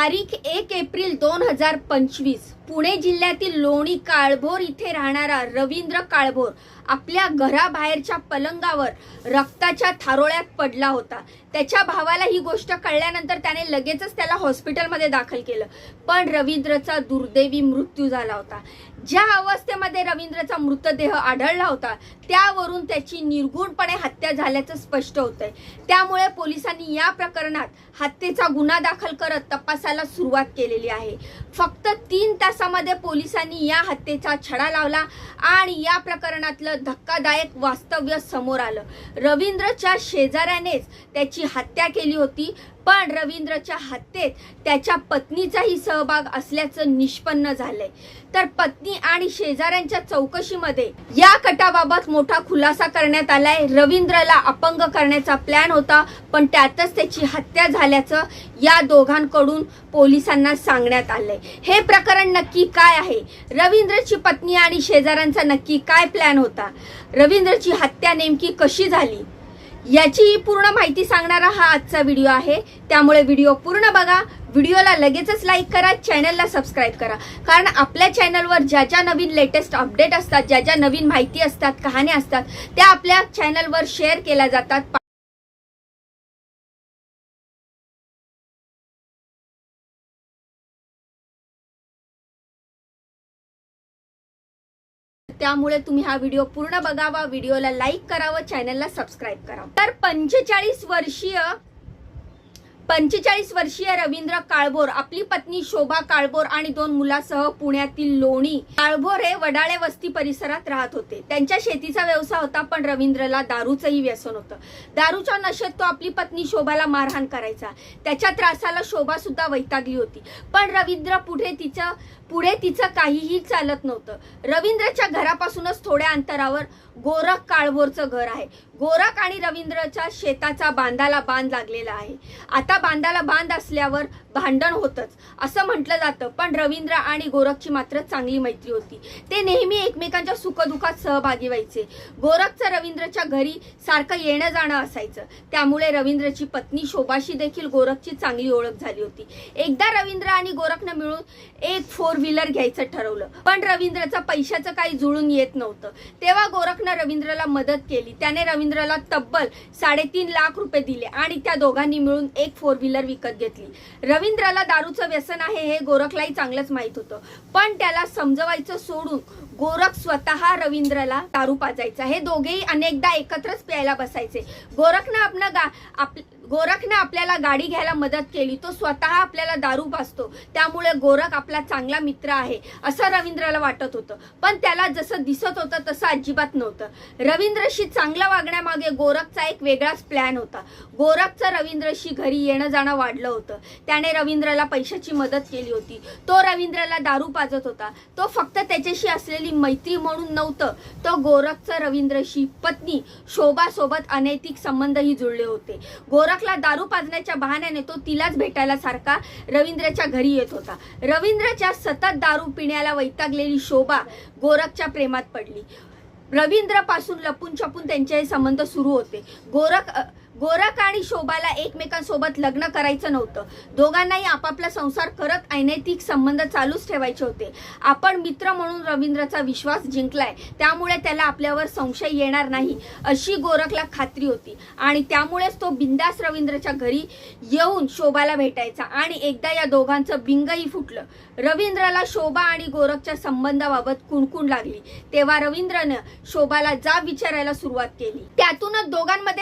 तारीख एक एप्रिल दोन हजार पंचवीस. पुणे जिल्ह्यातील लोणी काळभोर इथे राहणारा रवींद्र काळभोर आपल्या घराबाहेरच्या पलंगावर रक्ताच्या थारोळ्यात पडला होता. त्याच्या भावाला ही गोष्ट कळल्यानंतर त्याने लगेचच त्याला हॉस्पिटलमध्ये दाखल केलं. पण रवींद्रचा दुर्दैवी मृत्यू झाला होता. ज्या अवस्थेमध्ये रवींद्रचा मृतदेह आढळला होता त्यावरून त्याची निर्गुणपणे हत्या झाल्याचं स्पष्ट होतंय. त्यामुळे पोलिसांनी या प्रकरणात हत्येचा गुन्हा दाखल करत तपासाला सुरुवात केलेली आहे. फक्त तीन तासामध्ये पोलिसांनी या हत्येचा छडा लावला आणि या प्रकरणातलं धक्कादायक वास्तव्य समोर आलं. रवींद्रच्या शेजाऱ्यानेच त्याची हत्या केली होती. पण रवींद्रच्या हत्येत त्याच्या पत्नीचाही सहभाग असल्याचं निष्पन्न झालंय. तर पत्नी आणि शेजाऱ्यांच्या चौकशीमध्ये या कटाबाबत मोठा खुलासा करण्यात आलाय. रवींद्रला अपंग करण्याचा प्लॅन होता पण त्यातच त्याची हत्या झाल्याचं या दोघांकडून पोलिसांना सांगण्यात आलंय. हे प्रकरण नक्की काय आहे? रवींद्रची पत्नी आणि शेजाऱ्यांचा नक्की काय प्लॅन होता? रवींद्रची हत्या नेमकी कशी झाली? याची पूर्ण माहिती सांगणारा हा आजचा व्हिडिओ आहे. त्यामुळे व्हिडिओ पूर्ण बघा. व्हिडिओला लगेचच लाईक करा. चॅनलला सबस्क्राईब करा. कारण आपल्या चॅनलवर ज्या ज्या नवीन लेटेस्ट अपडेट असतात ज्या ज्या नवीन माहिती असतात कहाण्या असतात त्या आपल्या चॅनलवर शेअर केल्या जातात. त्यामुळे तुम्ही हा व्हिडिओ पूर्ण बघावा. व्हिडिओला लाईक करावं. चॅनलला सबस्क्राईब करावं. तर पंचेचाळीस वर्षीय पंचेचाळीस वर्षीय रवींद्र काळभोर आपली पत्नी शोभा काळभोर आणि दोन मुलासह पुण्यातील लोणी काळभोर हे वडाळे वस्ती परिसरात राहत होते. त्यांच्या शेतीचा व्यवसाय होता पण रवींद्रला दारूचंही व्यसन होतं. दारूच्या नशेत तो आपली पत्नी शोभाला मारहाण करायचा. त्याच्या त्रासाला शोभा सुद्धा वैतागली होती. पण रवींद्र पुढे तिचं पुढे तिचं काहीही चालत नव्हतं. रवींद्रच्या घरापासूनच थोड्या अंतरावर गोरख काळभोरचं घर आहे. गोरख आणि रवींद्रच्या शेताचा बांधाला बांध लागलेला आहे. आता बांधाला बांध असल्यावर भांडण होतच असं म्हटलं जातं. पण रवींद्र आणि गोरखची मात्र चांगली मैत्री होती. ते नेहमी एकमेकांच्या सुखदुखात सहभागी व्हायचे. गोरखचं रवींद्रच्या घरी सारखं येणं जाणं असायचं. त्यामुळे रवींद्रची पत्नी शोभाशी देखील गोरखची चांगली ओळख झाली होती. एकदा रवींद्र आणि गोरखनं मिळून एक फोर व्हीलर घ्यायचं ठरवलं. पण रवींद्रचं पैशाचं काही जुळून येत नव्हतं. तेव्हा गोरखनं रवींद्रला मदत केली. त्याने रवींद्रला तब्बल साडेतीन लाख रुपये दिले आणि त्या दोघांनी मिळून एक फोर व्हीलर विकत घेतली. रवींद्रला दारूचं व्यसन आहे हे गोरखलाही चांगलंच माहीत होतं. पण त्याला समजवायचं सोडून गोरख स्वतः रवींद्रला दारू पाजायचा. हे दोघेही अनेकदा एकत्रच प्यायला बसायचे. गोरखनं आपलं गा आप गोरखने आपल्याला गाडी घ्यायला मदत केली. तो स्वतः आपल्याला दारू पाजतो. त्यामुळे गोरख आपला चांगला मित्र आहे असं रवींद्रला वाटत होतं. पण त्याला जसं दिसत होतं तसं अजिबात नव्हतं. रवींद्रशी चांगलं वागण्यामागे गोरखचा एक वेगळाच प्लॅन होता. गोरखचं रवींद्रशी घरी येणं जाणं वाढलं होतं. त्याने रवींद्रला पैशाची मदत केली होती. तो रवींद्रला दारू पाजत होता. तो फक्त त्याच्याशी असलेली मैत्री म्हणून नव्हतं. तो गोरखचं रवींद्रशी पत्नी शोभासोबत अनैतिक संबंधही जुळले होते. गोरख गोरखला दारू पाजण्याच्या बहाण्याने तो तिलाच भेटायला सारखा रवींद्रच्या घरी येत होता. रवींद्रच्या सतत दारू पिण्याला वैतागलेली शोभा गोरखच्या प्रेमात पडली. रवींद्रपासून लपून छपून त्यांचे संबंध सुरू होते. गोरख गोरख आणि शोभाला एकमेकांसोबत लग्न करायचं नव्हतं. दोघांनाही आपापला संसार करत अनैतिक संबंध चालूच ठेवायचे होते. आपण मित्र म्हणून रवींद्रचा विश्वास जिंकलाय त्यामुळे त्याला आपल्यावर संशय येणार नाही अशी गोरखला खात्री होती. आणि त्यामुळेच तो बिंदास रवींद्रच्या घरी येऊन शोभाला भेटायचा आणि एकदा या दोघांचं बिंगही फुटलं. रवींद्रला शोभा आणि गोरखच्या संबंधाबाबत कुणकुण लागली तेव्हा रवींद्रनं शोभाला जाब विचारायला सुरुवात केली. त्यातूनच दोघांमध्ये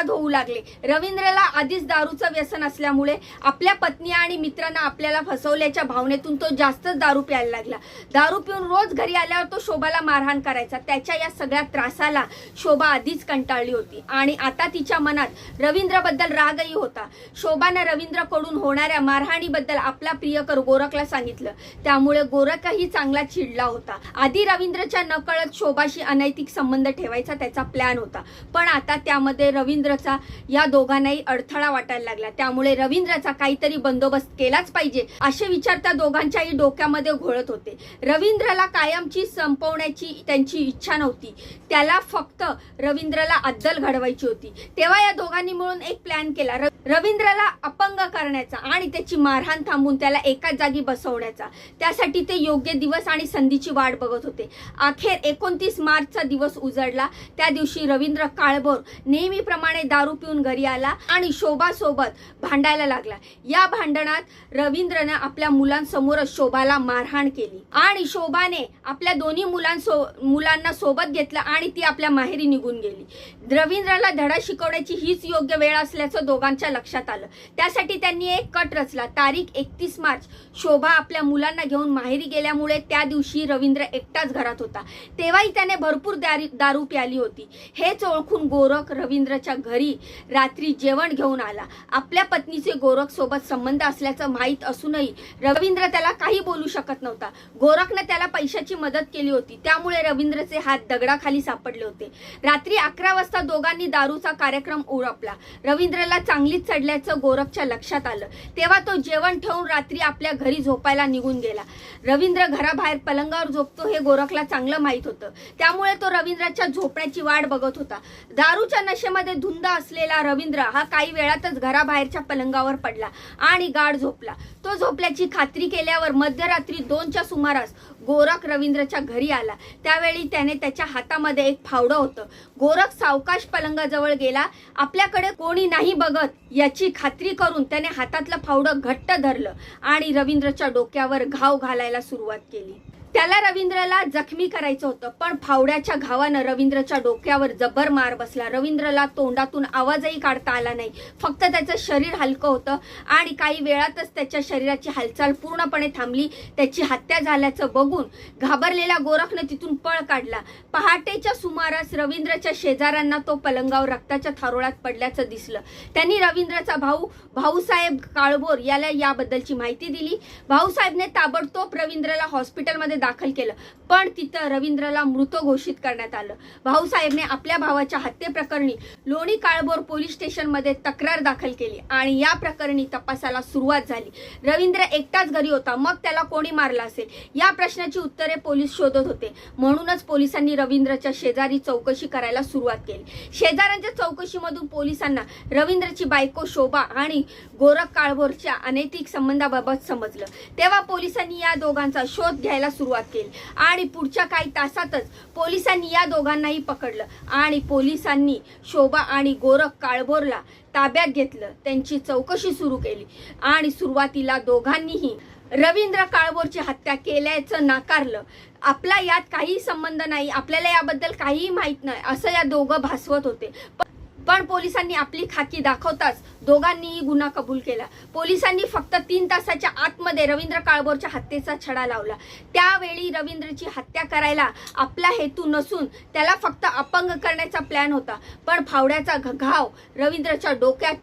वाद होऊ लागले. रवींद्रला आधीच दारूचं व्यसन असल्यामुळे आपल्या पत्नी आणि मित्रांना आपल्याला फसवल्याच्या भावनेतून तो जास्तच दारू प्यायला लागला. दारू पिऊन रोज घरी आल्यावर तो शोभाला मारहाण करायचा. त्याच्या या सगळ्या त्रासाला शोभा आधीच कंटाळली होती. आणि आता तिच्या मनात रवींद्रबद्दल रागही होता. शोभानं रवींद्रकडून होणाऱ्या मारहाणीबद्दल आपला प्रियकर गोरखला सांगितलं. त्यामुळे गोरखही चांगला चिडला होता. आधी रवींद्रच्या नकळत शोभाशी अनैतिक संबंध ठेवायचा त्याचा प्लॅन होता. पण आता त्यामध्ये रवींद्र रवींद्रचा या दोघांनाही अडथळा वाटायला लागला. त्यामुळे रवींद्रचा काहीतरी बंदोबस्त केलाच पाहिजे असे विचार त्या दोघांच्याही डोक्यामध्ये घोळत होते. रवींद्रला कायमची संपवण्याची त्यांची इच्छा नव्हती. त्याला फक्त रवींद्रला अद्दल घडवायची होती. तेव्हा या दोघांनी मिळून एक प्लॅन केला. रवींद्रला अपंग करण्याचा आणि त्याची मारहाण थांबून त्याला एकाच जागी बसवण्याचा. त्यासाठी ते योग्य दिवस आणि संधीची वाट बघत होते. अखेर एकोणतीस मार्चचा दिवस उजडला. त्या दिवशी रवींद्र काळभोर नेहमीप्रमाणे दारू पिऊन घरी आला आणि शोभा सोबत भांडायला लागला. या भांडणात रवींद्रने आपल्या मुलांसमोरच शोभाला मारहाण केली आणि शोभाने आपल्या दोन्ही मुलांसो मुलांना सोबत घेतलं आणि ती आपल्या माहेरी निघून गेली. रवींद्रला धडा शिकवण्याची हीच योग्य वेळ असल्याचं दोघांच्या लक्षात आलं. त्यासाठी त्यांनी एक कट रचला. तारीख एकतीस मार्च. शोभा आपल्या मुलांना घेऊन माहेरी गेल्यामुळे त्या दिवशी रवींद्र एकटाच घरात होता. तेव्हाही त्याने भरपूर दारू प्याली होती. हेच ओळखून गोरख रवींद्रच्या घरी रात्री जेवण घेऊन आला. आपल्या पत्नीचे गोरख सोबत संबंध असल्याचं माहीत असूनही रवींद्र त्याला काही बोलू शकत नव्हता. गोरखनं त्याला पैशाची मदत केली होती. त्यामुळे रवींद्रचे हात दगडाखाली सापडले होते. रात्री अकरा वाजता दोघांनी दारूचा कार्यक्रम उरपला. रवींद्रला चांगलीच चढल्याचं गोरखच्या लक्षात आलं. तेव्हा तो जेवण ठेवून रात्री आपल्या घरी झोपायला निघून गेला. रवींद्र घराबाहेर पलंगावर झोपतो हे गोरखला चांगलं माहीत होतं. त्यामुळे तो रवींद्राच्या झोपण्याची वाट बघत होता. दारूच्या नशेमध्ये धुंद असलेला रवींद्र हा काही वेळातच घराबाहेरच्या पलंगावर पडला आणि गाढ झोपला. तो झोपल्याची खात्री केल्यावर मध्यरात्री दोनच्या सुमारास गोरख रवींद्रच्या घरी आला. त्यावेळी त्याने त्याच्या हातामध्ये एक फावडं होतं. गोरख सावकाश पलंगाजवळ गेला. आपल्याकडे कोणी नाही बघत याची खात्री करून त्याने हातातलं फावडं घट्ट धरलं आणि रवींद्रच्या डोक्यावर घाव घालायला सुरुवात केली. त्याला रवींद्रला जखमी करायचं होतं. पण फावड्याच्या घावानं रवींद्रच्या डोक्यावर जबर मार बसला. रवींद्रला तोंडातून आवाजही काढता आला नाही. फक्त त्याचं शरीर हलकं होतं आणि काही वेळातच त्याच्या शरीराची हालचाल पूर्णपणे थांबली. त्याची हत्या झाल्याचं बघून घाबरलेल्या गोरखनं तिथून पळ काढला. पहाटेच्या सुमारास रवींद्रच्या शेजाऱ्यांना तो पलंगावर रक्ताच्या थारोळ्यात पडल्याचं दिसलं. त्यांनी रवींद्रचा भाऊ भाऊसाहेब काळबोर याला याबद्दलची माहिती दिली. भाऊसाहेबने ताबडतोब रवींद्रला हॉस्पिटलमध्ये दाखल केलं. पण तिथं रवींद्रला मृत घोषित करण्यात आलं. भाऊसाहेबने आपल्या भावाच्या हत्येप्रकरणी लोणी काळभोर पोलीस स्टेशनमध्ये तक्रार दाखल केली आणि या प्रकरणी तपासाला सुरुवात झाली. रवींद्र एकटाच घरी होता मग त्याला कोणी मारला असेल? या प्रश्नाची उत्तरे पोलीस शोधत होते. म्हणूनच पोलिसांनी रवींद्रच्या शेजारी चौकशी करायला सुरुवात केली. शेजाऱ्यांच्या चौकशीमधून पोलिसांना रवींद्रची बायको शोभा आणि गोरख काळभोरच्या अनैतिक संबंधाबाबत समजलं. तेव्हा पोलिसांनी या दोघांचा शोध घ्यायला सुरुवात केली. आणि पुढच्या काही तासातच पोलिसांनी या दोघांनाही पकडलं. आणि पोलिसांनी शोभा आणि गोरख काळभोरला ताब्यात घेतलं. त्यांची चौकशी सुरू केली. आणि सुरुवातीला दोघांनीही रवींद्र काळभोरची हत्या केल्याचं नाकारलं. आपला यात काही संबंध नाही. आपल्याला याबद्दल काहीही माहीत नाही. असं या दोघं भासवत होते. पण पोलिसांनी आपली खाकी दाखवताच दोघांनीही गुन्हा कबूल केला. पोलिसांनी फक्त तीन तासाच्या आतमध्ये रवींद्र काळबोरच्या हत्येचा छडा लावला. त्यावेळी रवींद्रची हत्या करायला आपला हेतू नसून त्याला फक्त अपंग करण्याचा प्लॅन होता. पण फावड्याचा घ- घाव रवींद्रच्या डोक्यात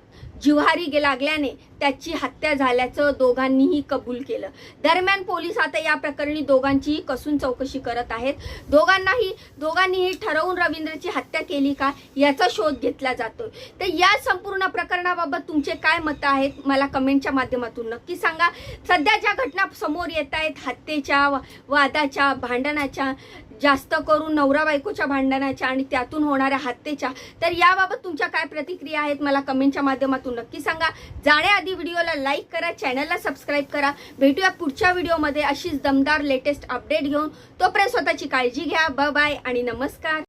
जिव्हारी गे- लागल्याने त्याची हत्या झाल्याचं दोघांनीही कबूल केलं. दरम्यान पोलीस आता या प्रकरणी दोघांचीही कसून चौकशी करत आहेत. दोघांनाही दोघांनीही ठरवून रवींद्रची हत्या केली का याचा शोध घेतला जातोय. तर या संपूर्ण प्रकरणाबाबत तुमचे काय मतं आहेत? मला कमेंटच्या माध्यमातून नक्की सांगा. सध्या ज्या घटना समोर येत आहेत हत्येच्या वा- वादाच्या भांडणाच्या जास्त करून नवरा बायकोच्या भांडणाच्या आणि त्यातून होणाऱ्या हत्येच्या. तर याबाबत तुमच्या काय प्रतिक्रिया आहेत मला कमेंटच्या माध्यमातून नक्की सांगा. जाण्याआधी व्हिडिओला लाईक करा चॅनलला सबस्क्राईब करा. भेटूया पुढच्या व्हिडिओमध्ये अशीच दमदार लेटेस्ट अपडेट घेऊन. तोपर्यंत स्वतःची काळजी घ्या. ब बाय आणि नमस्कार.